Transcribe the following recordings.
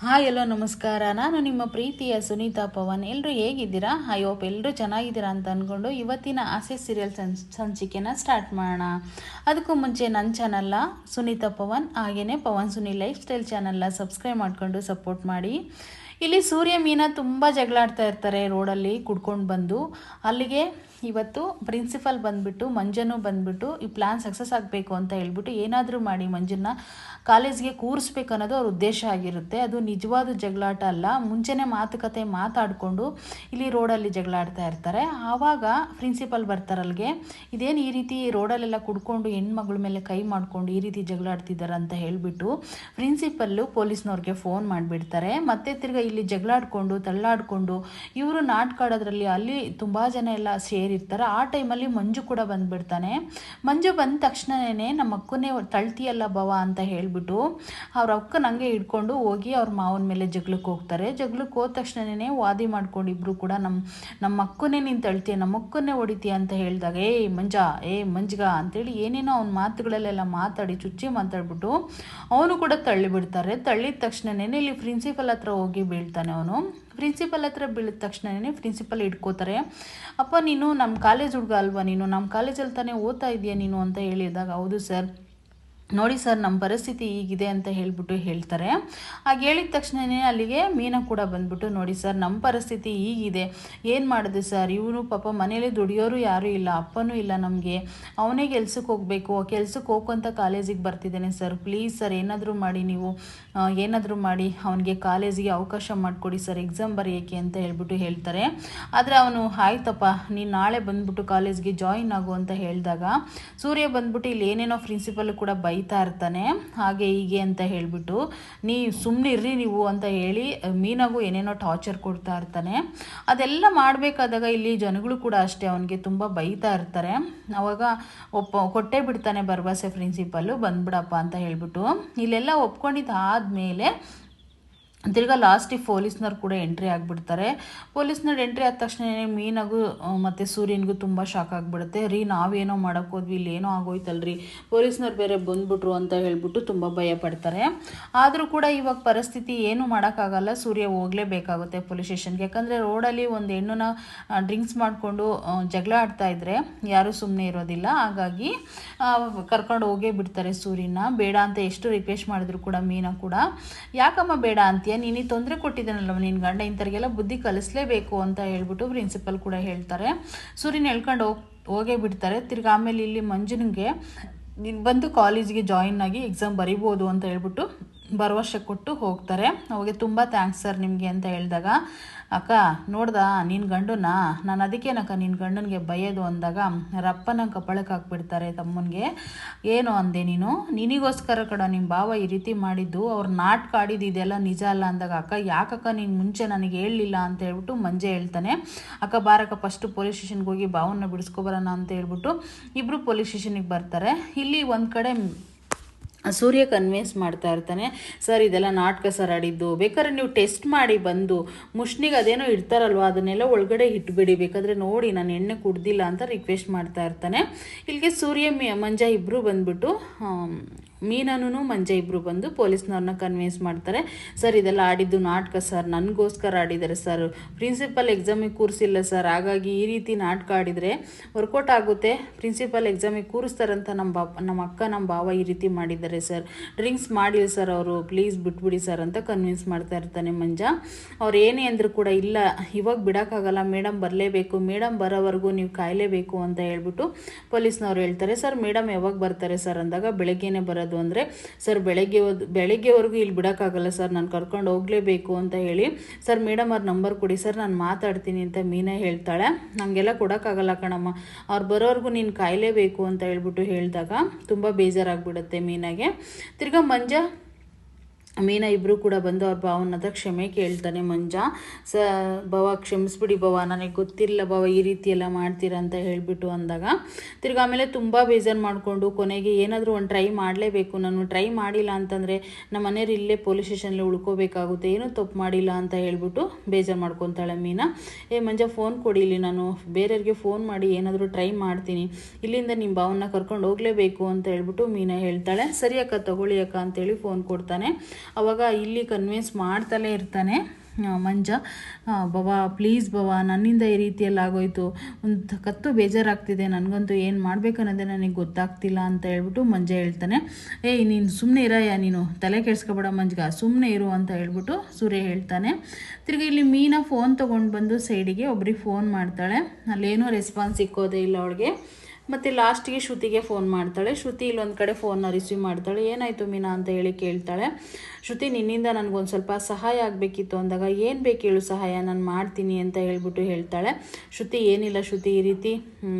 Hi ಎಲ್ಲೋ ನಮಸ್ಕಾರ. ನಾನು ನಿಮ್ಮ ಪ್ರೀತಿಯ ಸುನೀತಾ ಪವನ್. ಎಲ್ಲರೂ ಹೇಗಿದ್ದೀರಾ? ಐ ಹೋಪ್ ಎಲ್ಲರೂ ಚೆನ್ನಾಗಿದ್ದೀರಾ ಅಂತ ಅಂದ್ಕೊಂಡು ಇವತ್ತಿನ ಆಸೆ ಸೀರಿಯಲ್ ಸಂಚ್, ಸಂಚಿಕೆನ ಸ್ಟಾರ್ಟ್ ಮಾಡೋಣ. ಅದಕ್ಕೂ ಮುಂಚೆ ನನ್ನ ಚಾನಲ್ಲ ಸುನೀತಾ ಪವನ್ ಹಾಗೆಯೇ ಪವನ್ ಸುನಿ ಲೈಫ್ ಸ್ಟೈಲ್ ಚಾನಲ್ನ ಸಬ್ಸ್ಕ್ರೈಬ್ ಮಾಡಿಕೊಂಡು ಸಪೋರ್ಟ್ ಮಾಡಿ. ಇಲ್ಲಿ ಸೂರ್ಯ ಮೀನಾ ತುಂಬ ಜಗಳಾಡ್ತಾ ಇರ್ತಾರೆ ರೋಡಲ್ಲಿ ಕುಡ್ಕೊಂಡು ಬಂದು. ಅಲ್ಲಿಗೆ ಇವತ್ತು ಪ್ರಿನ್ಸಿಪಲ್ ಬಂದುಬಿಟ್ಟು, ಮಂಜನು ಬಂದುಬಿಟ್ಟು ಈ ಪ್ಲ್ಯಾನ್ ಸಕ್ಸಸ್ ಆಗಬೇಕು ಅಂತ ಹೇಳ್ಬಿಟ್ಟು ಏನಾದರೂ ಮಾಡಿ ಮಂಜನ್ನ ಕಾಲೇಜ್ಗೆ ಕೂರಿಸ್ಬೇಕು ಅನ್ನೋದು ಅವ್ರ ಉದ್ದೇಶ ಆಗಿರುತ್ತೆ. ಅದು ನಿಜವಾದ ಜಗಳಾಟ ಅಲ್ಲ. ಮುಂಚೆನೇ ಮಾತುಕತೆ ಮಾತಾಡಿಕೊಂಡು ಇಲ್ಲಿ ರೋಡಲ್ಲಿ ಜಗಳಾಡ್ತಾ ಇರ್ತಾರೆ. ಆವಾಗ ಪ್ರಿನ್ಸಿಪಲ್ ಬರ್ತಾರಲ್ಗೆ, ಇದೇನು ಈ ರೀತಿ ರೋಡಲ್ಲೆಲ್ಲ ಕುಡ್ಕೊಂಡು ಹೆಣ್ಮಗಳ ಮೇಲೆ ಕೈ ಮಾಡಿಕೊಂಡು ಈ ರೀತಿ ಜಗಳಾಡ್ತಿದ್ದಾರೆ ಅಂತ ಹೇಳಿಬಿಟ್ಟು ಪ್ರಿನ್ಸಿಪಲ್ಲು ಪೊಲೀಸ್ನವ್ರಿಗೆ ಫೋನ್ ಮಾಡಿಬಿಡ್ತಾರೆ. ಮತ್ತೆ ತಿರ್ಗಾ ಇಲ್ಲಿ ಜಗಳಾಡ್ಕೊಂಡು, ತಳ್ಳಾಡಿಕೊಂಡು ಇವರು ನಾಟಕ ಆಡೋದ್ರಲ್ಲಿ ಅಲ್ಲಿ ತುಂಬ ಜನ ಎಲ್ಲ ಸೇರಿರ್ತಾರೆ. ಆ ಟೈಮಲ್ಲಿ ಮಂಜು ಕೂಡ ಬಂದ್ಬಿಡ್ತಾನೆ. ಮಂಜು ಬಂದ ತಕ್ಷಣನೇ ನಮ್ಮ ಅಕ್ಕನೇ ತಳ್ತಿಯಲ್ಲ ಬವ ಅಂತ ಹೇಳಿಬಿಟ್ಟು ಅವ್ರ ಅಕ್ಕ ನಂಗೆ ಹಿಡ್ಕೊಂಡು ಹೋಗಿ ಅವ್ರ ಮಾವನ ಮೇಲೆ ಜಗಳಕ್ಕೆ ಹೋಗ್ತಾರೆ. ಜಗಳಕ್ಕೆ ಹೋದ ತಕ್ಷಣನೇ ವಾದಿ ಮಾಡ್ಕೊಂಡು ಇಬ್ಬರು ಕೂಡ ನಮ್ಮ ನಮ್ಮ ಅಕ್ಕನೇ ನೀನು ತಳ್ತೀಯ, ನಮ್ಮ ಅಕ್ಕನೇ ಹೊಡಿತೀಯ ಅಂತ ಹೇಳಿದಾಗ, ಏ ಮಂಜ, ಏ ಮಂಜ್ಗ ಅಂತೇಳಿ ಏನೇನೋ ಅವ್ನ ಮಾತುಗಳಲ್ಲೆಲ್ಲ ಮಾತಾಡಿ ಚುಚ್ಚಿ ಮಾತಾಡ್ಬಿಟ್ಟು ಅವನು ಕೂಡ ತಳ್ಳಿಬಿಡ್ತಾರೆ. ತಳ್ಳಿದ ತಕ್ಷಣನೇ ಇಲ್ಲಿ ಪ್ರಿನ್ಸಿಪಲ್ ಹತ್ರ ಹೋಗಿ ಬೀಳ್ತಾನೆ ಅವನು. ಪ್ರಿನ್ಸಿಪಲ್ ಹತ್ರ ಬೀಳಿದ ತಕ್ಷಣನೇ ಪ್ರಿನ್ಸಿಪಲ್ ಇಟ್ಕೋತಾರೆ ಅಪ್ಪ ನೀನು ನಮ್ಮ ಕಾಲೇಜ್ ಹುಡುಗ ಅಲ್ವಾ? ನೀನು ನಮ್ಮ ಕಾಲೇಜಲ್ಲಿ ತಾನೇ ಓದ್ತಾ ಇದೆಯಾ ನೀನು? ಅಂತ ಹೇಳಿದಾಗ, ಹೌದು ಸರ್. ನೋಡಿ ಸರ್ ನಮ್ಮ ಪರಿಸ್ಥಿತಿ ಹೀಗಿದೆ ಅಂತ ಹೇಳಿಬಿಟ್ಟು ಹೇಳ್ತಾರೆ. ಹಾಗೆ ಹೇಳಿದ ತಕ್ಷಣವೇ ಅಲ್ಲಿಗೆ ಮೀನ ಕೂಡ ಬಂದ್ಬಿಟ್ಟು, ನೋಡಿ ಸರ್ ನಮ್ಮ ಪರಿಸ್ಥಿತಿ ಹೀಗಿದೆ. ಏನು ಮಾಡಿದೆ ಸರ್? ಇವನು ಪಾಪ ಮನೇಲಿ ದುಡಿಯೋರು ಯಾರೂ ಇಲ್ಲ, ಅಪ್ಪನೂ ಇಲ್ಲ ನಮಗೆ. ಅವನೇ ಕೆಲ್ಸಕ್ಕೆ ಹೋಗಬೇಕು. ಕೆಲ್ಸಕ್ಕೆ ಹೋಗ್ಕೊಂತ ಕಾಲೇಜಿಗೆ ಬರ್ತಿದ್ದೇನೆ ಸರ್. ಪ್ಲೀಸ್ ಸರ್, ಏನಾದರೂ ಮಾಡಿ ನೀವು. ಏನಾದರೂ ಮಾಡಿ. ಅವನಿಗೆ ಕಾಲೇಜಿಗೆ ಅವಕಾಶ ಮಾಡಿಕೊಡಿ ಸರ್. ಎಕ್ಸಾಮ್ ಬರೆಯೋಕ್ಕೆ ಅಂತ ಹೇಳ್ಬಿಟ್ಟು ಹೇಳ್ತಾರೆ. ಆದರೆ ಅವನು, ಆಯ್ತಪ್ಪ, ನೀನು ನಾಳೆ ಬಂದ್ಬಿಟ್ಟು ಕಾಲೇಜ್ಗೆ ಜಾಯಿನ್ ಆಗು ಅಂತ ಹೇಳಿದಾಗ, ಸೂರ್ಯ ಬಂದ್ಬಿಟ್ಟು ಇಲ್ಲಿ ಏನೇನೋ ಪ್ರಿನ್ಸಿಪಲ್ ಕೂಡ ಬೈತಾ ಇರ್ತಾನೆ. ಹಾಗೆ ಹೀಗೆ ಅಂತ ಹೇಳಿಬಿಟ್ಟು ನೀ ಸುಮ್ಮನೆ ಇರ್ರಿ ನೀವು ಅಂತ ಹೇಳಿ ಮೀನಾಗೂ ಏನೇನೋ ಟಾರ್ಚರ್ ಕೊಡ್ತಾ ಇರ್ತಾನೆ. ಅದೆಲ್ಲ ಮಾಡಬೇಕಾದಾಗ ಇಲ್ಲಿ ಜನಗಳು ಕೂಡ ಅಷ್ಟೇ ಅವನಿಗೆ ತುಂಬ ಬೈತಾ ಇರ್ತಾರೆ. ಅವಾಗ ಒಪ್ಪ ಕೊಟ್ಟೇ ಬಿಡ್ತಾನೆ ಬರ್ಬಾಸೆ ಪ್ರಿನ್ಸಿಪಲ್ಲು ಬಂದ್ಬಿಡಪ್ಪ ಅಂತ ಹೇಳಿಬಿಟ್ಟು. ಇಲ್ಲೆಲ್ಲ ಒಪ್ಕೊಂಡಿದ್ದು ಆದಮೇಲೆ ತಿರ್ಗಾ ಲಾಸ್ಟಿಗೆ ಪೊಲೀಸ್ನವ್ರು ಕೂಡ ಎಂಟ್ರಿ ಆಗಿಬಿಡ್ತಾರೆ. ಪೊಲೀಸ್ನವ್ರು ಎಂಟ್ರಿ ಆದ ತಕ್ಷಣ ಮೀನಾಗೂ ಮತ್ತು ಸೂರ್ಯನಿಗೂ ತುಂಬ ಶಾಕ್ ಆಗಿಬಿಡುತ್ತೆ. ರೀ, ನಾವೇನೋ ಮಾಡೋಕ್ಕೆ ಹೋದ್ವಿ ಇಲ್ಲಿ ಏನೋ ಆಗೋಯ್ತಲ್ರಿ, ಪೊಲೀಸ್ನವ್ರು ಬೇರೆ ಬಂದ್ಬಿಟ್ರು ಅಂತ ಹೇಳ್ಬಿಟ್ಟು ತುಂಬ ಭಯ ಪಡ್ತಾರೆ. ಆದರೂ ಕೂಡ ಇವಾಗ ಪರಿಸ್ಥಿತಿ ಏನು ಮಾಡೋಕ್ಕಾಗಲ್ಲ ಸೂರ್ಯ ಹೋಗಲೇಬೇಕಾಗುತ್ತೆ ಪೊಲೀಸ್ ಸ್ಟೇಷನ್ಗೆ. ಯಾಕಂದರೆ ರೋಡಲ್ಲಿ ಒಂದು ಹೆಣ್ಣನ್ನ ಡ್ರಿಂಕ್ಸ್ ಮಾಡಿಕೊಂಡು ಜಗಳ ಆಡ್ತಾ ಇದ್ದರೆ ಯಾರೂ ಸುಮ್ಮನೆ ಇರೋದಿಲ್ಲ. ಹಾಗಾಗಿ ಕರ್ಕೊಂಡು ಹೋಗೇ ಬಿಡ್ತಾರೆ ಸೂರ್ಯನ ಬೇಡ ಅಂತ ಎಷ್ಟು ರಿಕ್ವೆಸ್ಟ್ ಮಾಡಿದ್ರು ಕೂಡ ಮೀನಾ ಕೂಡ. ಯಾಕಮ್ಮ ಬೇಡ ಅಂತೀಯ? ನೀನು ತೊಂದರೆ ಕೊಟ್ಟಿದ್ದಾನಲ್ವ ನಿನ್ನ ಗಂಡ ಇಂಥವ್ರಿಗೆಲ್ಲ ಬುದ್ಧಿ ಕಲಿಸಲೇಬೇಕು ಅಂತ ಹೇಳ್ಬಿಟ್ಟು ಪ್ರಿನ್ಸಿಪಲ್ ಕೂಡ ಹೇಳ್ತಾರೆ. ಸೂರ್ಯನ ಹೇಳ್ಕೊಂಡು ಹೋಗಿ, ಹೋಗೇ ಬಿಡ್ತಾರೆ. ತಿರ್ಗಿ ಆಮೇಲೆ ಇಲ್ಲಿ ಮಂಜುನಿಗೆ, ನೀನು ಬಂದು ಕಾಲೇಜಿಗೆ ಜಾಯಿನ್ ಆಗಿ ಎಕ್ಸಾಮ್ ಬರಿಬೋದು ಅಂತ ಹೇಳ್ಬಿಟ್ಟು ಭರವಸೆ ಕೊಟ್ಟು ಹೋಗ್ತಾರೆ. ಅವಾಗೆ ತುಂಬ ಥ್ಯಾಂಕ್ಸ್ ಸರ್ ನಿಮಗೆ ಅಂತ ಹೇಳಿದಾಗ. ಅಕ್ಕ, ನೋಡ್ದ ನಿನ್ನ ಗಂಡನ ನಾನು ಅದಕ್ಕೇನಕ್ಕ ನಿನ್ನ ಗಂಡನಿಗೆ ಬಯ್ಯೋದು ಅಂದಾಗ ರಪ್ಪನ ಕಪ್ಪಳಕ್ಕೆ ಹಾಕ್ಬಿಡ್ತಾರೆ ತಮ್ಮನಿಗೆ. ಏನು ಅಂದೆ ನೀನು? ನಿನಗೋಸ್ಕರ ಕಡ ನಿಮ್ಮ ಭಾವ ಈ ರೀತಿ ಮಾಡಿದ್ದು. ಅವ್ರು ನಾಟಕ ಆಡಿದ್ದು ಇದೆಲ್ಲ ನಿಜ ಅಲ್ಲ ಅಂದಾಗ, ಅಕ್ಕ, ಯಾಕಕ್ಕ ನೀನು ಮುಂಚೆ ನನಗೆ ಹೇಳಲಿಲ್ಲ ಅಂತ ಹೇಳ್ಬಿಟ್ಟು ಮಂಜೆ ಹೇಳ್ತಾನೆ. ಅಕ್ಕ, ಬಾರಕ್ಕ ಫಸ್ಟು ಪೊಲೀಸ್ ಸ್ಟೇಷನ್ಗೆ ಹೋಗಿ ಭಾವನ ಬಿಡಿಸ್ಕೊಬರೋಣ ಅಂತ ಹೇಳ್ಬಿಟ್ಟು ಇಬ್ಬರು ಪೊಲೀಸ್ ಸ್ಟೇಷನಿಗೆ ಬರ್ತಾರೆ. ಇಲ್ಲಿ ಒಂದು ಕಡೆ ಸೂರ್ಯ ಕನ್ವಿನ್ಸ್ ಮಾಡ್ತಾ ಇರ್ತಾನೆ, ಸರ್, ಇದೆಲ್ಲ ನಾಟಕ ಸರ್ ಆಡಿದ್ದು, ಬೇಕಾದ್ರೆ ನೀವು ಟೆಸ್ಟ್ ಮಾಡಿ ಬಂದು ಮುಷ್ಣಿಗೆ ಅದೇನೋ ಇಡ್ತಾರಲ್ವ, ಅದನ್ನೆಲ್ಲ ಒಳಗಡೆ ಇಟ್ಬಿಡಿ, ಬೇಕಾದರೆ ನೋಡಿ, ನಾನು ಎಣ್ಣೆ ಕುಡ್ದಿಲ್ಲ ಅಂತ ರಿಕ್ವೆಸ್ಟ್ ಮಾಡ್ತಾ ಇರ್ತಾನೆ. ಇಲ್ಲಿಗೆ ಸೂರ್ಯ ಮಂಜ ಇಬ್ಬರು ಬಂದ್ಬಿಟ್ಟು ಮೀನೂ ಮಂಜ ಇಬ್ಬರು ಬಂದು ಪೊಲೀಸ್ನವ್ರನ್ನ ಕನ್ವಿನ್ಸ್ ಮಾಡ್ತಾರೆ. ಸರ್ ಇದೆಲ್ಲ ಆಡಿದ್ದು ನಾಟಕ ಸರ್ ನನಗೋಸ್ಕರ ಆಡಿದ್ದಾರೆ ಸರ್ ಪ್ರಿನ್ಸಿಪಲ್ ಎಕ್ಸಾಮಿಗೆ ಕೂರಿಸಿಲ್ಲ ಸರ್ ಹಾಗಾಗಿ ಈ ರೀತಿ ನಾಟಕ ಆಡಿದರೆ ವರ್ಕೌಟ್ ಆಗುತ್ತೆ. ಪ್ರಿನ್ಸಿಪಲ್ ಎಕ್ಸಾಮಿಗೆ ಕೂರಿಸ್ತಾರಂತ ನಮ್ಮ ಬಾ ನಮ್ಮ ಅಕ್ಕ ನಮ್ಮ ಭಾವ ಈ ರೀತಿ ಮಾಡಿದ್ದಾರೆ ಸರ್ ಡ್ರಿಂಕ್ಸ್ ಮಾಡಿಲ್ಲ ಸರ್ ಅವರು. ಪ್ಲೀಸ್ ಬಿಟ್ಬಿಡಿ ಸರ್ ಅಂತ ಕನ್ವಿನ್ಸ್ ಮಾಡ್ತಾ ಇರ್ತಾನೆ ಮಂಜ. ಅವ್ರು ಏನೇ ಅಂದರೂ ಕೂಡ ಇಲ್ಲ, ಇವಾಗ ಬಿಡೋಕ್ಕಾಗಲ್ಲ ಮೇಡಮ್ ಬರಲೇಬೇಕು ಮೇಡಮ್ ಬರೋವರೆಗೂ ನೀವು ಕಾಯಲೇಬೇಕು ಅಂತ ಹೇಳ್ಬಿಟ್ಟು ಪೊಲೀಸ್ನವ್ರು ಹೇಳ್ತಾರೆ. ಸರ್ ಮೇಡಮ್ ಯಾವಾಗ ಬರ್ತಾರೆ ಸರ್ ಅಂದಾಗ ಬೆಳಗ್ಗೆನೇ ಬರೋದು. ಅಂದರೆ, ಸರ್, ಬೆಳಗ್ಗೆ ಬೆಳಗ್ಗೆವರೆಗೂ ಇಲ್ಲಿ ಬಿಡೋಕ್ಕಾಗಲ್ಲ ಸರ್, ನಾನು ಕರ್ಕೊಂಡು ಹೋಗಲೇಬೇಕು ಅಂತ ಹೇಳಿ, ಸರ್, ಮೇಡಮ್ ಅವ್ರ ನಂಬರ್ ಕೊಡಿ, ಸರ್, ನಾನು ಮಾತಾಡ್ತೀನಿ ಅಂತ ಮೀನಾ ಹೇಳ್ತಾಳೆ. ನನಗೆಲ್ಲ ಕೊಡೋಕ್ಕಾಗಲ್ಲ ಕಣಮ್ಮ, ಅವ್ರು ಬರೋರ್ಗು ನೀನು ಕಾಯಲೇಬೇಕು ಅಂತ ಹೇಳ್ಬಿಟ್ಟು ಹೇಳಿದಾಗ, ತುಂಬ ಬೇಜಾರಾಗ್ಬಿಡುತ್ತೆ ಮೀನಾಗೆ. ತಿರ್ಗಾ ಮಂಜ ಮೀನಾ ಇಬ್ಬರು ಕೂಡ ಬಂದು ಅವ್ರ ಭಾವನ ಹತ್ರ ಕ್ಷಮೆ ಕೇಳ್ತಾನೆ ಮಂಜ. ಸ, ಭವ ಕ್ಷಮಿಸ್ಬಿಡಿ ಭವ, ನನಗೆ ಗೊತ್ತಿಲ್ಲ ಭವ ಈ ರೀತಿ ಎಲ್ಲ ಮಾಡ್ತೀರಾ ಅಂತ ಹೇಳಿಬಿಟ್ಟು ಅಂದಾಗ. ತಿರ್ಗಿ ಆಮೇಲೆ ತುಂಬ ಬೇಜಾರು ಮಾಡಿಕೊಂಡು ಕೊನೆಗೆ ಏನಾದರೂ ಒಂದು ಟ್ರೈ ಮಾಡಲೇಬೇಕು. ನಾನು ಟ್ರೈ ಮಾಡಿಲ್ಲ ಅಂತಂದರೆ ನಮ್ಮ ಮನೆಯವ್ರು ಇಲ್ಲೇ ಪೊಲೀಸ್ ಸ್ಟೇಷನಲ್ಲಿ ಉಳ್ಕೋಬೇಕಾಗುತ್ತೆ. ಏನೂ ತಪ್ಪು ಮಾಡಿಲ್ಲ ಅಂತ ಹೇಳಿಬಿಟ್ಟು ಬೇಜಾರು ಮಾಡ್ಕೊತಾಳೆ ಮೀನಾ ಏ, ಮಂಜ ಫೋನ್ ಕೊಡಿಲಿ ನಾನು. ಬೇರೆಯವ್ರಿಗೆ ಫೋನ್ ಮಾಡಿ ಏನಾದರೂ ಟ್ರೈ ಮಾಡ್ತೀನಿ. ಇಲ್ಲಿಂದ ನಿಮ್ಮ ಭಾವನ ಕರ್ಕೊಂಡು ಹೋಗಲೇಬೇಕು ಅಂತ ಹೇಳ್ಬಿಟ್ಟು ಮೀನಾ ಹೇಳ್ತಾಳೆ. ಸರಿ ಅಕ್ಕ, ತಗೊಳ್ಳಿ ಅಕ್ಕ ಅಂತೇಳಿ ಫೋನ್ ಕೊಡ್ತಾನೆ. ಅವಾಗ ಇಲ್ಲಿ ಕನ್ವಿನ್ಸ್ ಮಾಡ್ತಲೇ ಇರ್ತಾನೆ ಮಂಜ. ಬವ ಪ್ಲೀಸ್ ಬವಾ ನನ್ನಿಂದ ಈ ರೀತಿಯಲ್ಲಿ ಆಗೋಯ್ತು. ಒಂದು ಕತ್ತು ಬೇಜಾರಾಗ್ತಿದೆ, ನನಗಂತೂ ಏನು ಮಾಡ್ಬೇಕನ್ನೋದೇ ನನಗೆ ಗೊತ್ತಾಗ್ತಿಲ್ಲ ಅಂತ ಹೇಳ್ಬಿಟ್ಟು ಮಂಜ ಹೇಳ್ತಾನೆ. ಏಯ್ ನೀನು ಸುಮ್ಮನೆ ಇರಯ್ಯ ನೀನು ತಲೆ ಕೆಡ್ಸ್ಕೊಬೇಡ ಮಂಜ್ಗ ಸುಮ್ಮನೆ ಇರು ಅಂತ ಹೇಳ್ಬಿಟ್ಟು ಸೂರ್ಯ ಹೇಳ್ತಾನೆ. ತಿರ್ಗಿ ಇಲ್ಲಿ ಮೀನಾ ಫೋನ್ ತೊಗೊಂಡು ಬಂದು ಸೈಡಿಗೆ ಒಬ್ರಿಗೆ ಫೋನ್ ಮಾಡ್ತಾಳೆ. ಅಲ್ಲೇನೂ ರೆಸ್ಪಾನ್ಸ್ ಸಿಕ್ಕೋದೇ ಇಲ್ಲ ಅವಳಿಗೆ. ಮತ್ತು ಲಾಸ್ಟಿಗೆ ಶ್ರುತಿಗೆ ಫೋನ್ ಮಾಡ್ತಾಳೆ. ಶ್ರುತಿ ಇಲ್ಲೊಂದು ಕಡೆ ಫೋನ್ನ ರಿಸೀವ್ ಮಾಡ್ತಾಳೆ. ಏನಾಯಿತು ಮೀನಾ ಅಂತ ಹೇಳಿ ಕೇಳ್ತಾಳೆ. ಶ್ರುತಿ, ನಿನ್ನಿಂದ ನನಗೊಂದು ಸ್ವಲ್ಪ ಸಹಾಯ ಆಗಬೇಕಿತ್ತು ಅಂದಾಗ ಏನು ಬೇಕು ಹೇಳು ಸಹಾಯ, ನಾನು ಮಾಡ್ತೀನಿ ಅಂತ ಹೇಳ್ಬಿಟ್ಟು ಹೇಳ್ತಾಳೆ. ಶ್ರುತಿ, ಏನಿಲ್ಲ ಶ್ರುತಿ, ಈ ರೀತಿ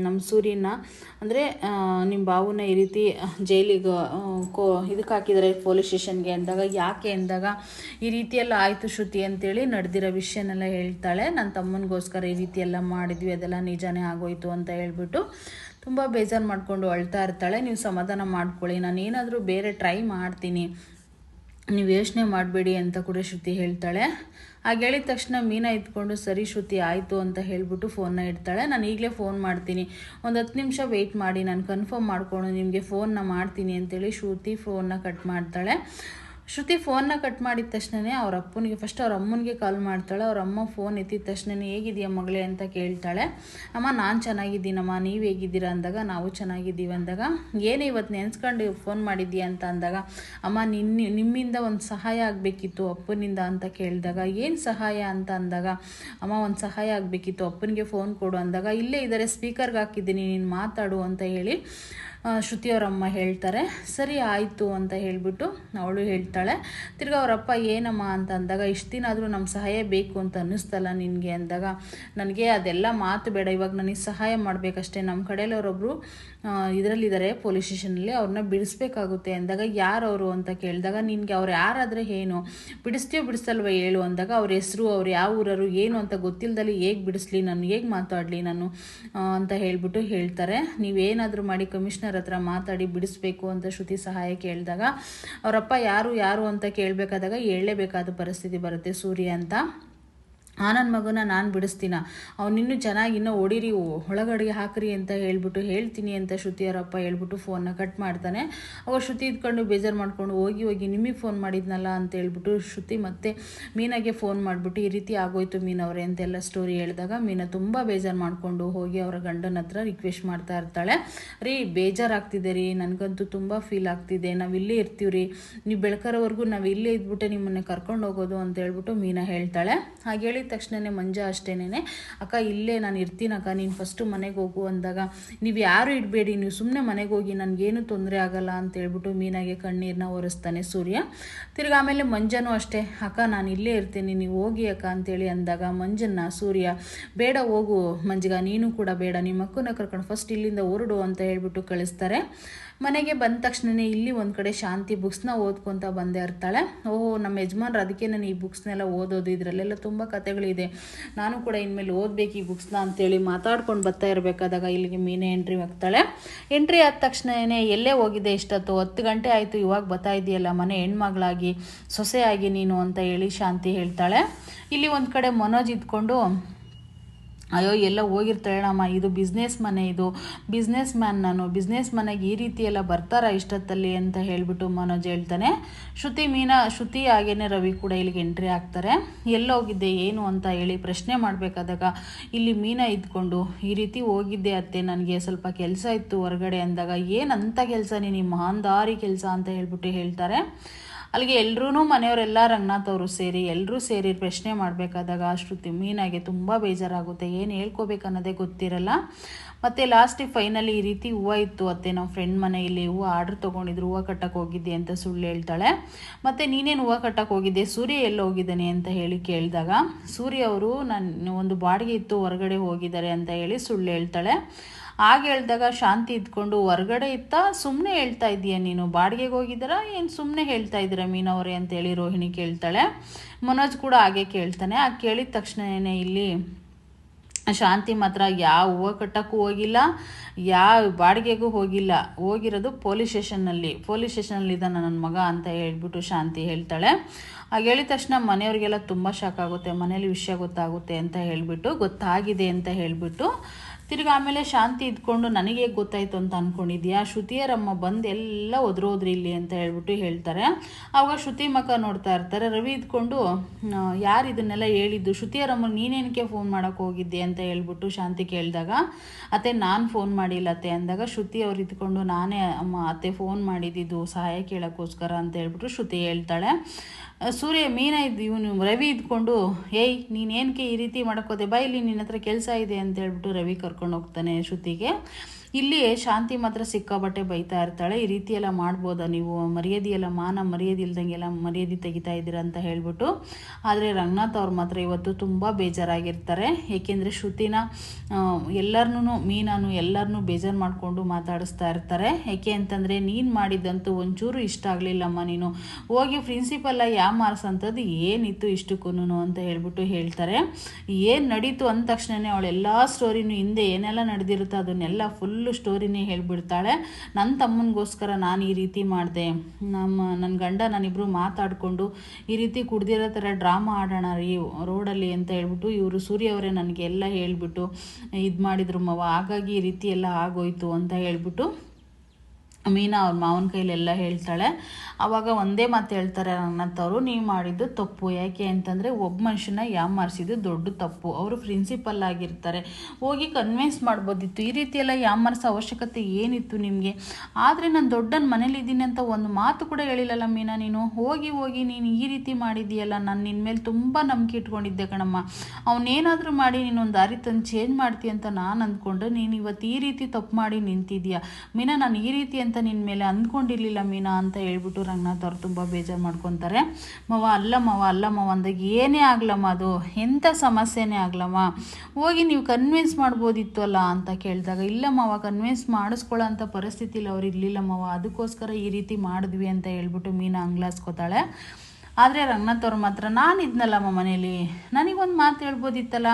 ನಮ್ಮ ಸೂರ್ಯನ ಅಂದರೆ ನಿಮ್ಮ ಬಾವುನ ಈ ರೀತಿ ಜೈಲಿಗೆ ಕೋ ಇದಕ್ಕೆ ಹಾಕಿದ್ದಾರೆ ಪೊಲೀಸ್ ಸ್ಟೇಷನ್ಗೆ ಅಂದಾಗ ಯಾಕೆ ಅಂದಾಗ, ಈ ರೀತಿಯೆಲ್ಲ ಆಯಿತು ಶ್ರುತಿ ಅಂತೇಳಿ ನಡೆದಿರೋ ವಿಷಯನೆಲ್ಲ ಹೇಳ್ತಾಳೆ. ನನ್ನ ತಮ್ಮನಿಗೋಸ್ಕರ ಈ ರೀತಿ ಎಲ್ಲ ಮಾಡಿದ್ವಿ, ಅದೆಲ್ಲ ನಿಜಾನೇ ಆಗೋಯ್ತು ಅಂತ ಹೇಳ್ಬಿಟ್ಟು ತುಂಬ ಬೇಜಾರು ಮಾಡಿಕೊಂಡು ಅಳ್ತಾ ಇರ್ತಾಳೆ. ನೀವು ಸಮಾಧಾನ ಮಾಡ್ಕೊಳ್ಳಿ. ನಾನು ಏನಾದರೂ ಬೇರೆ ಟ್ರೈ ಮಾಡ್ತೀನಿ. ನೀವು ಯೋಚನೆ ಮಾಡಬೇಡಿ ಅಂತ ಕೂಡ ಶ್ರುತಿ ಹೇಳ್ತಾಳೆ. ಹಾಗೆ ಹೇಳಿದ ತಕ್ಷಣ ಮೀನಾ ಇದ್ಕೊಂಡು ಸರಿ ಶ್ರುತಿ, ಆಯಿತು ಅಂತ ಹೇಳಿಬಿಟ್ಟು ಫೋನ್ನ ಇಡ್ತಾಳೆ. ನಾನು ಈಗಲೇ ಫೋನ್ ಮಾಡ್ತೀನಿ. ಒಂದು ಹತ್ತು ನಿಮಿಷ ವೆಯ್ಟ್ ಮಾಡಿ. ನಾನು ಕನ್ಫರ್ಮ್ ಮಾಡ್ಕೊಂಡು ನಿಮಗೆ ಫೋನ್ನ ಮಾಡ್ತೀನಿ ಅಂತೇಳಿ ಶ್ರುತಿ ಫೋನ್ನ ಕಟ್ ಮಾಡ್ತಾಳೆ. ಶ್ರುತಿ ಫೋನ್ನ ಕಟ್ ಮಾಡಿದ ತಕ್ಷಣನೇ ಅವ್ರ ಅಪ್ಪನಿಗೆ ಫಸ್ಟ್ ಅವ್ರ ಅಮ್ಮನಿಗೆ ಕಾಲ್ ಮಾಡ್ತಾಳೆ. ಅವ್ರ ಅಮ್ಮ ಫೋನ್ ಎತ್ತಿದ ತಕ್ಷಣನೇ ಹೇಗಿದೆಯಾ ಮಗಳೇ ಅಂತ ಕೇಳ್ತಾಳೆ. ಅಮ್ಮ, ನಾನು ಚೆನ್ನಾಗಿದ್ದೀನಮ್ಮ. ನೀವು ಹೇಗಿದ್ದೀರಾ? ಅಂದಾಗ, ನಾವು ಚೆನ್ನಾಗಿದ್ದೀವಿ. ಅಂದಾಗ, ಏನೇ ಇವತ್ತು ನೆನೆಸ್ಕೊಂಡು ಫೋನ್ ಮಾಡಿದ್ದೀಯಾ? ಅಂತ ಅಂದಾಗ, ಅಮ್ಮ, ನಿನ್ನ ನಿಮ್ಮಿಂದ ಒಂದು ಸಹಾಯ ಆಗಬೇಕಿತ್ತು ಅಪ್ಪನಿಂದ ಅಂತ ಕೇಳಿದಾಗ, ಏನು ಸಹಾಯ? ಅಂತ ಅಂದಾಗ, ಅಮ್ಮ, ಒಂದು ಸಹಾಯ ಆಗಬೇಕಿತ್ತು ಅಪ್ಪನಿಗೆ ಫೋನ್ ಕೊಡು. ಅಂದಾಗ, ಇಲ್ಲೇ ಇದ್ದಾರೆ ಸ್ಪೀಕರ್ಗೆ ಹಾಕಿದ್ದೀನಿ. ನೀನು ಮಾತಾಡು ಅಂತ ಹೇಳಿ ಶ್ರುತಿಯವರಮ್ಮ ಹೇಳ್ತಾರೆ, ಸರಿ, ಆಯಿತು ಅಂತ ಹೇಳಿಬಿಟ್ಟು ಅವಳು ಹೇಳ್ತಾಳೆ. ತಿರ್ಗಿ ಅವರಪ್ಪ, ಏನಮ್ಮ? ಅಂತ ಅಂದಾಗ, ಇಷ್ಟು ದಿನ ಆದರೂ ನಮ್ಮ ಸಹಾಯ ಬೇಕು ಅಂತ ಅನ್ನಿಸ್ತಲ್ಲ ನಿನಗೆ? ಅಂದಾಗ, ನನಗೆ ಅದೆಲ್ಲ ಮಾತು ಬೇಡ. ಇವಾಗ ನನಗೆ ಸಹಾಯ ಮಾಡಬೇಕಷ್ಟೇ. ನಮ್ಮ ಕಡೆಯಲ್ಲಿ ಅವರೊಬ್ಬರು ಇದರಲ್ಲಿದ್ದಾರೆ ಪೊಲೀಸ್ ಸ್ಟೇಷನಲ್ಲಿ ಅವ್ರನ್ನ ಬಿಡಿಸ್ಬೇಕಾಗುತ್ತೆ ಅಂದಾಗ ಯಾರು ಅವರು ಅಂತ ಕೇಳಿದಾಗ ನಿನಗೆ ಅವ್ರು ಯಾರಾದರೆ ಏನು? ಬಿಡಿಸ್ತೀಯೋ ಬಿಡಿಸಲ್ವ ಹೇಳು ಅಂದಾಗ ಅವ್ರ ಹೆಸರು, ಅವ್ರು ಯಾವ ಊರರು ಏನು ಅಂತ ಗೊತ್ತಿಲ್ಲದಲ್ಲಿ ಹೇಗೆ ಬಿಡಿಸ್ಲಿ ನಾನು, ಹೇಗೆ ಮಾತಾಡಲಿ ನಾನು ಅಂತ ಹೇಳಿಬಿಟ್ಟು ಹೇಳ್ತಾರೆ. ನೀವೇನಾದರೂ ಮಾಡಿ ಕಮಿಷನರ್ ಹತ್ರ ಮಾತಾಡಿ ಬಿಡಿಸ್ಬೇಕು ಅಂತ ಶ್ರುತಿ ಸಹಾಯ ಕೇಳಿದಾಗ ಅವರಪ್ಪ ಯಾರು ಯಾರು ಅಂತ ಕೇಳಬೇಕಾದಾಗ ಹೇಳಲೇಬೇಕಾದ ಪರಿಸ್ಥಿತಿ ಬರುತ್ತೆ ಸೂರ್ಯ ಅಂತ. ಆ ನನ್ನ ಮಗನ ನಾನು ಬಿಡಿಸ್ತೀನ. ಅವನಿನ್ನೂ ಚೆನ್ನಾಗಿ ಇನ್ನೂ ಹೊಡೀರಿ ಒಳಗಡೆಗೆ ಹಾಕ್ರಿ ಅಂತ ಹೇಳ್ಬಿಟ್ಟು ಹೇಳ್ತೀನಿ ಅಂತ ಶ್ರುತಿಯವರಪ್ಪ ಹೇಳ್ಬಿಟ್ಟು ಫೋನ್ನ ಕಟ್ ಮಾಡ್ತಾನೆ. ಅವಾಗ ಶ್ರುತಿ ಇದ್ಕೊಂಡು ಬೇಜಾರು ಮಾಡ್ಕೊಂಡು ಹೋಗಿ ಹೋಗಿ ನಿಮಗೆ ಫೋನ್ ಮಾಡಿದ್ನಲ್ಲ ಅಂತ ಹೇಳ್ಬಿಟ್ಟು ಶ್ರುತಿ ಮತ್ತೆ ಮೀನಾಗೆ ಫೋನ್ ಮಾಡಿಬಿಟ್ಟು ಈ ರೀತಿ ಆಗೋಯ್ತು ಮೀನವ್ರೆ ಅಂತೆಲ್ಲ ಸ್ಟೋರಿ ಹೇಳಿದಾಗ ಮೀನಾ ತುಂಬ ಬೇಜಾರು ಮಾಡಿಕೊಂಡು ಹೋಗಿ ಅವರ ಗಂಡನ ಹತ್ರ ರಿಕ್ವೆಸ್ಟ್ ಮಾಡ್ತಾ ಇರ್ತಾಳೆ. ರೀ, ಬೇಜಾರಾಗ್ತಿದೆ ರೀ, ನನಗಂತೂ ತುಂಬ ಫೀಲ್ ಆಗ್ತಿದೆ. ನಾವು ಇಲ್ಲೇ ಇರ್ತೀವಿ ರೀ. ನೀವು ಬೆಳಕರವರೆಗೂ ನಾವು ಇಲ್ಲೇ ಇದ್ಬಿಟ್ಟೆ ನಿಮ್ಮನ್ನು ಕರ್ಕೊಂಡು ಹೋಗೋದು ಅಂತ ಹೇಳ್ಬಿಟ್ಟು ಮೀನಾ ಹೇಳ್ತಾಳೆ. ಹಾಗೆ ಹೇಳಿದ ತಕ್ಷಣನೇ ಮಂಜ ಅಷ್ಟೇನೆ ಅಕ್ಕ, ಇಲ್ಲೇ ನಾನು ಇರ್ತೀನಕ್ಕ ನೀನು ಫಸ್ಟು ಮನೆಗೆ ಹೋಗು ಅಂದಾಗ, ನೀವು ಯಾರು ಇಡಬೇಡಿ, ನೀವು ಸುಮ್ಮನೆ ಮನೆಗೆ ಹೋಗಿ ನನಗೇನು ತೊಂದರೆ ಆಗಲ್ಲ ಅಂತ ಹೇಳ್ಬಿಟ್ಟು ಮೀನಾಗೆ ಕಣ್ಣೀರನ್ನ ಒರೆಸ್ತಾನೆ ಸೂರ್ಯ. ತಿರ್ಗಿ ಆಮೇಲೆ ಮಂಜನೂ ಅಷ್ಟೇ, ಅಕ್ಕ, ನಾನು ಇಲ್ಲೇ ಇರ್ತೀನಿ, ನೀವು ಹೋಗಿ ಅಕ್ಕ ಅಂತೇಳಿ ಅಂದಾಗ ಮಂಜನ್ನ ಸೂರ್ಯ, ಬೇಡ, ಹೋಗು, ಮಂಜಗ, ನೀನು ಕೂಡ ಬೇಡ ನಿಮ್ಮ ಅಕ್ಕನ ಕರ್ಕೊಂಡು ಫಸ್ಟ್ ಇಲ್ಲಿಂದ ಹೊರಡು ಅಂತ ಹೇಳ್ಬಿಟ್ಟು ಕಳಿಸ್ತಾರೆ. ಮನೆಗೆ ಬಂದ ತಕ್ಷಣನೇ ಇಲ್ಲಿ ಒಂದು ಕಡೆ ಶಾಂತಿ ಬುಕ್ಸ್ನ ಓದ್ಕೊತ ಬಂದೇ ಇರ್ತಾಳೆ ಓಹೋ, ನಮ್ಮ ಯಜಮಾನ್ರು ಅದಕ್ಕೆ ನಾನು ಈ ಬುಕ್ಸ್ನೆಲ್ಲ ಓದೋದು, ಇದರಲ್ಲೆಲ್ಲ ತುಂಬ ಕತೆಗಳಿದೆ ನಾನು ಕೂಡ ಇನ್ಮೇಲೆ ಓದಬೇಕು ಈ ಬುಕ್ಸ್ನ ಅಂತೇಳಿ ಮಾತಾಡ್ಕೊಂಡು ಬರ್ತಾ ಇರಬೇಕಾದಾಗ ಇಲ್ಲಿಗೆ ಮೀನೇ ಎಂಟ್ರಿ ಆಗ್ತಾಳೆ ಎಂಟ್ರಿ ಆದ ತಕ್ಷಣನೇ ಎಲ್ಲೇ ಹೋಗಿದೆ ಇಷ್ಟೊತ್ತು ಹತ್ತು ಗಂಟೆ ಆಯಿತು, ಇವಾಗ ಬರ್ತಾ ಇದೆಯಲ್ಲ, ಮನೆ ಹೆಣ್ಮಗಳಾಗಿ, ಸೊಸೆಯಾಗಿ ನೀನು ಅಂತ ಹೇಳಿ ಶಾಂತಿ ಹೇಳ್ತಾಳೆ. ಇಲ್ಲಿ ಒಂದು ಕಡೆ ಮನೋಜ್ ಇದ್ಕೊಂಡು ಅಯ್ಯೋ, ಎಲ್ಲ ಹೋಗಿರ್ತಾಳಮ್ಮ ಇದು ಬಿಸ್ನೆಸ್ ಮನೆ ಇದು. ಬಿಸ್ನೆಸ್ ಮ್ಯಾನ್ ನಾನು. ಬಿಸ್ನೆಸ್ ಮನೆಗೆ ಈ ರೀತಿ ಎಲ್ಲ ಬರ್ತಾರ ಇಷ್ಟೊತ್ತಲ್ಲಿ ಅಂತ ಹೇಳಿಬಿಟ್ಟು ಮನೋಜ್ ಹೇಳ್ತಾನೆ. ಶ್ರುತಿ ಮೀನಾ, ಶ್ರುತಿ ಹಾಗೇನೆ ರವಿ ಕೂಡ ಇಲ್ಲಿಗೆ ಎಂಟ್ರಿ ಆಗ್ತಾರೆ ಎಲ್ಲೋಗಿದ್ದೆ ಏನು ಅಂತ ಹೇಳಿ ಪ್ರಶ್ನೆ ಮಾಡಬೇಕಾದಾಗ, ಇಲ್ಲಿ ಮೀನಾ ಇದ್ಕೊಂಡು, ಈ ರೀತಿ ಹೋಗಿದ್ದೆ ಅತ್ತೆ, ನನಗೆ ಸ್ವಲ್ಪ ಕೆಲಸ ಇತ್ತು ಹೊರಗಡೆ ಅಂದಾಗ, ಏನಂತ ಕೆಲಸ ನೀನು ಮಹಾಂದಾರಿ ಕೆಲಸ ಅಂತ ಹೇಳ್ಬಿಟ್ಟು ಹೇಳ್ತಾರೆ. ಅಲ್ಲಿಗೆ ಎಲ್ಲರೂ ಮನೆಯವರೆಲ್ಲ ರಂಗನಾಥ್ ಅವರು ಸೇರಿ ಎಲ್ಲರೂ ಸೇರಿ ಪ್ರಶ್ನೆ ಮಾಡಬೇಕಾದಾಗ ಶ್ರುತಿ ಮೀನಾಗೆ ತುಂಬ ಬೇಜಾರಾಗುತ್ತೆ. ಏನು ಹೇಳ್ಕೋಬೇಕನ್ನೋದೇ ಗೊತ್ತಿರಲ್ಲ. ಮತ್ತು ಲಾಸ್ಟಿಗೆ ಫೈನಲಿ ಈ ರೀತಿ ಹೂವು ಇತ್ತು ಅತ್ತೆ ನಮ್ಮ ಫ್ರೆಂಡ್ ಮನೆಯಲ್ಲಿ ಹೂವು ಆರ್ಡ್ರ್ ತೊಗೊಂಡಿದ್ರು, ಹೂವು ಕಟ್ಟಕ್ಕೆ ಹೋಗಿದ್ದೆ ಅಂತ ಸುಳ್ಳು ಹೇಳ್ತಾಳೆ. ಮತ್ತು ನೀನೇನು ಹೂವು ಕಟ್ಟಕ್ಕೆ ಹೋಗಿದ್ದೆ, ಸೂರ್ಯ ಎಲ್ಲಿ ಹೋಗಿದ್ದಾನೆ ಅಂತ ಹೇಳಿ ಕೇಳಿದಾಗ, ಸೂರ್ಯ ಅವರು ನಾನು, ಒಂದು ಬಾಡಿಗೆ ಇತ್ತು, ಹೊರಗಡೆ ಹೋಗಿದ್ದಾರೆ ಅಂತ ಹೇಳಿ ಸುಳ್ಳು ಹೇಳ್ತಾಳೆ. ಆಗ ಹೇಳಿದಾಗ ಶಾಂತಿ ಇದ್ಕೊಂಡು ಹೊರಗಡೆ ಇತ್ತ ಸುಮ್ಮನೆ ಹೇಳ್ತಾ ಇದೀಯ ನೀನು? ಬಾಡಿಗೆಗೆ ಹೋಗಿದ್ದೀರಾ? ಏನು ಸುಮ್ಮನೆ ಹೇಳ್ತಾ ಇದ್ದೀರಾ ಮೀನವರೇ ಅಂತೇಳಿ ರೋಹಿಣಿ ಕೇಳ್ತಾಳೆ. ಮನೋಜ್ ಕೂಡ ಹಾಗೆ ಕೇಳ್ತಾನೆ. ಆ ಕೇಳಿದ ತಕ್ಷಣನೇ ಇಲ್ಲಿ ಶಾಂತಿ ಮಾತ್ರ ಯಾವ ಹೂವು ಕಟ್ಟಕ್ಕೂ ಹೋಗಿಲ್ಲ, ಯಾವ ಬಾಡಿಗೆಗೂ ಹೋಗಿಲ್ಲ. ಹೋಗಿರೋದು ಪೊಲೀಸ್ ಸ್ಟೇಷನ್ನಲ್ಲಿ. ಪೊಲೀಸ್ ಸ್ಟೇಷನಲ್ಲಿದ್ದಾನೆ ನನ್ನ ಮಗ ಅಂತ ಹೇಳ್ಬಿಟ್ಟು ಶಾಂತಿ ಹೇಳ್ತಾಳೆ. ಆಗ ಹೇಳಿದ ತಕ್ಷಣ ಮನೆಯವ್ರಿಗೆಲ್ಲ ತುಂಬ ಶಾಕ್ ಆಗುತ್ತೆ. ಮನೇಲಿ ವಿಷಯ ಗೊತ್ತಾಗುತ್ತೆ ಅಂತ ಹೇಳಿಬಿಟ್ಟು, ಗೊತ್ತಾಗಿದೆ ಅಂತ ಹೇಳಿಬಿಟ್ಟು ತಿರ್ಗಿ ಆಮೇಲೆ ಶಾಂತಿ ಇದ್ಕೊಂಡು ನನಗೆ ಗೊತ್ತಾಯ್ತು ಅಂತ ಅನ್ಕೊಂಡಿದ್ಯಾ? ಶ್ರುತಿಯರಮ್ಮ ಬಂದು ಎಲ್ಲ ಒದ್ರೋದ್ರಿ ಇಲ್ಲಿ ಅಂತ ಹೇಳ್ಬಿಟ್ಟು ಹೇಳ್ತಾರೆ. ಆವಾಗ ಶ್ರುತಿ ಮಕ್ಕ ನೋಡ್ತಾ ಇರ್ತಾರೆ. ರವಿ ಇದ್ಕೊಂಡು ಯಾರು ಇದನ್ನೆಲ್ಲ ಹೇಳಿದ್ದು? ಶ್ರುತಿಯರಮ್ಮ ನೀನೇನಕ್ಕೆ ಫೋನ್ ಮಾಡೋಕೆ ಹೋಗಿದ್ದೆ? ಅಂತ ಹೇಳ್ಬಿಟ್ಟು ಶಾಂತಿ ಕೇಳಿದಾಗ, ಅತ್ತೆ, ನಾನು ಫೋನ್ ಮಾಡಿಲ್ಲ ಅತ್ತೆ. ಅಂದಾಗ ಶ್ರುತಿ ಅವ್ರು ಇದ್ಕೊಂಡು, ನಾನೇ ಅಮ್ಮ, ಅತ್ತೆ ಫೋನ್ ಮಾಡಿದ್ದು ಸಹಾಯ ಕೇಳೋಕ್ಕೋಸ್ಕರ ಅಂತ ಹೇಳ್ಬಿಟ್ಟು ಶ್ರುತಿ ಹೇಳ್ತಾಳೆ. ಸೂರ್ಯ, ಮೀನ ಇದ್ದು ಇವನು ರವಿ ಇದ್ಕೊಂಡು, ಏಯ್ ನೀನೇನಕ್ಕೆ ಈ ರೀತಿ ಮಾಡೋಕ್ಕೋದೆ ಬಾ ಇಲ್ಲಿ ನಿನ್ನ ಹತ್ರ ಕೆಲಸ ಇದೆ. ಅಂತ ಹೇಳ್ಬಿಟ್ಟು ರವಿ ಕರ್ಕೊಂಡು ಹೋಗ್ತಾನೆ ಶ್ರುತಿಗೆ. ಇಲ್ಲಿ ಶಾಂತಿ ಮಾತ್ರ ಸಿಕ್ಕಾಬಟ್ಟೆ ಬೈತಾ ಇರ್ತಾಳೆ. ಈ ರೀತಿ ಎಲ್ಲ ಮಾಡ್ಬೋದಾ ನೀವು? ಮರ್ಯಾದೆ ಎಲ್ಲ ಮಾನ, ಮರ್ಯಾದೆ ಇಲ್ದಂಗೆಲ್ಲ ಮರ್ಯಾದೆ ತೆಗಿತಾ ಇದ್ದೀರಾ ಅಂತ ಹೇಳ್ಬಿಟ್ಟು. ಆದರೆ ರಂಗನಾಥ್ ಅವ್ರು ಮಾತ್ರ ಇವತ್ತು ತುಂಬ ಬೇಜಾರಾಗಿರ್ತಾರೆ. ಏಕೆಂದರೆ ಶ್ರುತಿನ ಎಲ್ಲರನ್ನೂ, ಮೀನಾನು ಎಲ್ಲರನ್ನೂ ಬೇಜಾರು ಮಾಡಿಕೊಂಡು ಮಾತಾಡಿಸ್ತಾ ಇರ್ತಾರೆ. ಏಕೆ ಅಂತಂದರೆ ನೀನು ಮಾಡಿದ್ದಂತೂ ಒಂಚೂರು ಇಷ್ಟ ಆಗಲಿಲ್ಲಮ್ಮ ನೀನು. ಹೋಗಿ ಪ್ರಿನ್ಸಿಪಲ್ಲ ಯಾ ಮಾರ್ಸ್ ಅಂಥದ್ದು ಏನಿತ್ತು ಇಷ್ಟಕ್ಕೂ ಅಂತ ಹೇಳ್ಬಿಟ್ಟು ಹೇಳ್ತಾರೆ. ಏನು ನಡೀತು ಅಂದ ತಕ್ಷಣವೇ ಅವಳೆಲ್ಲ ಸ್ಟೋರಿನೂ ಹಿಂದೆ ಏನೆಲ್ಲ ನಡೆದಿರುತ್ತೋ ಅದನ್ನೆಲ್ಲ ಫುಲ್ಲು ಸ್ಟೋರಿನೇ ಹೇಳಿಬಿಡ್ತಾಳೆ. ನನ್ನ ತಮ್ಮನಿಗೋಸ್ಕರ ನಾನು ಈ ರೀತಿ ಮಾಡಿದೆ. ನಮ್ಮ ನನ್ನ ಗಂಡ ನಾನಿಬ್ಬರು ಮಾತಾಡಿಕೊಂಡು ಈ ರೀತಿ ಕುಡ್ದಿರೋ ಥರ ಡ್ರಾಮಾ ಆಡೋಣ ರೀ ರೋಡಲ್ಲಿ ಅಂತ ಹೇಳ್ಬಿಟ್ಟು ಇವರು ಸೂರ್ಯ ಅವರೇ ನನಗೆಲ್ಲ ಹೇಳಿಬಿಟ್ಟು, ಇದು ಮಾಡಿದ್ರು ಮವ, ಹಾಗಾಗಿ ಈ ರೀತಿ ಎಲ್ಲ ಆಗೋಯ್ತು ಅಂತ ಹೇಳ್ಬಿಟ್ಟು ಮೀನಾ ಅವ್ರ ಮಾವನ ಕೈಲೆಲ್ಲ ಹೇಳ್ತಾಳೆ. ಅವಾಗ ಒಂದೇ ಮಾತು ಹೇಳ್ತಾರೆ ಅನ್ನತ್ತವರು ನೀವು ಮಾಡಿದ್ದು ತಪ್ಪು. ಯಾಕೆ ಅಂತಂದರೆ ಒಬ್ಬ ಮನುಷ್ಯನ ಯಾಮಾರಿಸಿದ್ದು ದೊಡ್ಡ ತಪ್ಪು. ಅವರು ಪ್ರಿನ್ಸಿಪಲ್ ಆಗಿರ್ತಾರೆ. ಹೋಗಿ ಕನ್ವಿನ್ಸ್ ಮಾಡ್ಬೋದಿತ್ತು. ಈ ರೀತಿ ಎಲ್ಲ ಯಾಮಾರಿಸೋ ಅವಶ್ಯಕತೆ ಏನಿತ್ತು ನಿಮಗೆ? ಆದರೆ ನಾನು ದೊಡ್ಡನ ಮನೇಲಿದ್ದೀನಿ ಅಂತ ಒಂದು ಮಾತು ಕೂಡ ಹೇಳಿಲ್ಲಲ್ಲ ಮೀನಾ ನೀನು. ಹೋಗಿ ಹೋಗಿ ನೀನು ಈ ರೀತಿ ಮಾಡಿದೀಯಲ್ಲ ನಾನು ನಿನ್ನ ಮೇಲೆ ತುಂಬ ನಂಬಿಕೆ ಇಟ್ಕೊಂಡಿದ್ದೆ ಕಣಮ್ಮ. ಅವನೇನಾದರೂ ಮಾಡಿ ನೀನು ಒಂದು ದಾರಿ ತಂದು ಚೇಂಜ್ ಮಾಡ್ತೀಯ ಅಂತ ನಾನು ಅಂದ್ಕೊಂಡ್ರೆ ನೀನು ಇವತ್ತು ಈ ರೀತಿ ತಪ್ಪು ಮಾಡಿ ನಿಂತಿದ್ಯಾ? ಮೀನಾ, ನಾನು ಈ ರೀತಿ ಅಂತ ನಿನ್ನ ಮೇಲೆ ಅಂದ್ಕೊಂಡಿರ್ಲಿಲ್ಲ ಮೀನಾ ಅಂತ ಹೇಳ್ಬಿಟ್ಟು ರಂಗನಾಥ್ ಅವ್ರು ತುಂಬ ಬೇಜಾರು ಮಾಡ್ಕೊತಾರೆ. ಮವ ಅಲ್ಲ ಮವ ಅಲ್ಲ ಮವ ಅಂದಾಗ ಏನೇ ಆಗ್ಲಮ್ಮ ಅದು? ಎಂಥ ಸಮಸ್ಯೆನೇ ಆಗ್ಲಮ್ಮ? ಹೋಗಿ ನೀವು ಕನ್ವಿನ್ಸ್ ಮಾಡ್ಬೋದಿತ್ತು ಅಲ್ಲ ಅಂತ ಕೇಳಿದಾಗ, ಇಲ್ಲ ಮವ ಕನ್ವಿನ್ಸ್ ಮಾಡಿಸ್ಕೊಳ್ಳೋ ಅಂಥ ಪರಿಸ್ಥಿತಿಲಿ ಅವ್ರು ಇರಲಿಲ್ಲ ಮವ, ಅದಕ್ಕೋಸ್ಕರ ಈ ರೀತಿ ಮಾಡಿದ್ವಿ ಅಂತ ಹೇಳ್ಬಿಟ್ಟು ಮೀನಾ ಅಂಗ್ಲಾಸ್ಕೋತಾಳೆ. ಆದರೆ ರಂಗನಾಥ್ ಅವ್ರು ಮಾತ್ರ, ನಾನು ಇದ್ನಲ್ಲಮ್ಮ ಮನೇಲಿ. ನನಗೊಂದು ಮಾತು ಹೇಳ್ಬೋದಿತ್ತಲ್ಲ?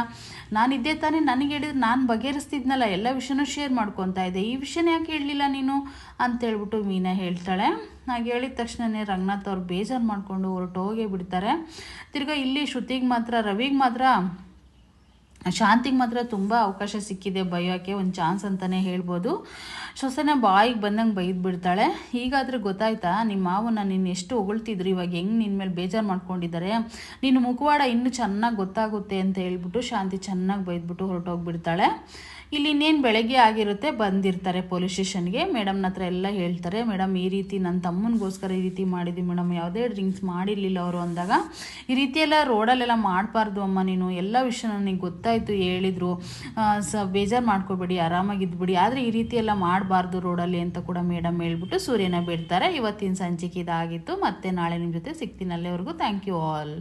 ನಾನಿದ್ದೇ ತಾನೇ ನನಗೆ ಹೇಳಿದ್ರೆ ನಾನು ಬಗೆಹರಿಸ್ತಿದ್ನಲ್ಲ, ಎಲ್ಲ ವಿಷಯನೂ ಶೇರ್ ಮಾಡ್ಕೊತಾ ಇದ್ದೆ. ಈ ವಿಷಯನ ಯಾಕೆ ಹೇಳಲಿಲ್ಲ ನೀನು? ಅಂತೇಳ್ಬಿಟ್ಟು ಮೀನಾ ಹೇಳ್ತಾಳೆ. ಹಾಗೆ ಹೇಳಿದ ತಕ್ಷಣವೇ ರಂಗನಾಥ್ ಅವ್ರು ಬೇಜಾರು ಮಾಡಿಕೊಂಡು ಹೊರಟೋಗೇ ಬಿಡ್ತಾರೆ. ತಿರ್ಗಾ ಇಲ್ಲಿ ಶ್ರುತಿಗೆ ಮಾತ್ರ, ರವಿಗೆ ಮಾತ್ರ ಶಾಂತಿಗೆ ಮಾತ್ರ ತುಂಬ ಅವಕಾಶ ಸಿಕ್ಕಿದೆ ಬೈಯೋಕ್ಕೆ ಒಂದು ಚಾನ್ಸ್ ಅಂತಲೇ ಹೇಳ್ಬೋದು. ಸೊಸೆನ ಬಾಯಿಗೆ ಬಂದಂಗೆ ಬೈದು ಬಿಡ್ತಾಳೆ. ಹೀಗಾದರೆ ಗೊತ್ತಾಯ್ತಾ ನಿಮ್ಮ ಮಾವನ ನೀನು ಎಷ್ಟು ಹೊಗಳ್ತಿದ್ರು? ಇವಾಗ ಹೆಂಗೆ ನಿನ್ನ ಮೇಲೆ ಬೇಜಾರು ಮಾಡ್ಕೊಂಡಿದ್ದಾರೆ? ನಿನ್ನ ಮುಖವಾಡ ಇನ್ನೂ ಚೆನ್ನಾಗಿ ಗೊತ್ತಾಗುತ್ತೆ ಅಂತ ಹೇಳ್ಬಿಟ್ಟು ಶಾಂತಿ ಚೆನ್ನಾಗಿ ಬೈದ್ಬಿಟ್ಟು ಹೊರಟೋಗ್ಬಿಡ್ತಾಳೆ. ಇಲ್ಲಿ ಇನ್ನೇನು ಬೆಳಗ್ಗೆ ಆಗಿರುತ್ತೆ ಬಂದಿರ್ತಾರೆ ಪೊಲೀಸ್ ಸ್ಟೇಷನ್ಗೆ ಮೇಡಮ್ನ ಹತ್ರ ಎಲ್ಲ ಹೇಳ್ತಾರೆ ಮೇಡಮ್ ಈ ರೀತಿ ನನ್ನ ತಮ್ಮನಿಗೋಸ್ಕರ ಈ ರೀತಿ ಮಾಡಿದ್ವಿ ಮೇಡಮ್ ಯಾವುದೇ ಡ್ರಿಂಕ್ಸ್ ಮಾಡಿರಲಿಲ್ಲ ಅವರು ಅಂದಾಗ, ಈ ರೀತಿ ಎಲ್ಲ ರೋಡಲ್ಲೆಲ್ಲ ಮಾಡಬಾರ್ದು ಅಮ್ಮ ನೀನು, ಎಲ್ಲ ವಿಷಯ ನನಗೆ ಗೊತ್ತಾಯಿತು, ಹೇಳಿದರು. ಸ, ಬೇಜಾರು ಮಾಡ್ಕೋಬೇಡಿ, ಆರಾಮಾಗಿದ್ಬಿಡಿ. ಆದರೆ ಈ ರೀತಿ ಎಲ್ಲ ಮಾಡಬಾರ್ದು ರೋಡಲ್ಲಿ ಅಂತ ಕೂಡ ಮೇಡಮ್ ಹೇಳ್ಬಿಟ್ಟು ಸೂರ್ಯನ ಬಿಡ್ತಾರೆ. ಇವತ್ತಿನ ಸಂಚಿಕೆ ಇದಾಗಿತ್ತು. ಮತ್ತೆ ನಾಳೆ ನಿಮ್ಮ ಜೊತೆ ಸಿಗ್ತೀನಿ ಅಲ್ಲಿವರೆಗೂ ಥ್ಯಾಂಕ್ ಯು ಆಲ್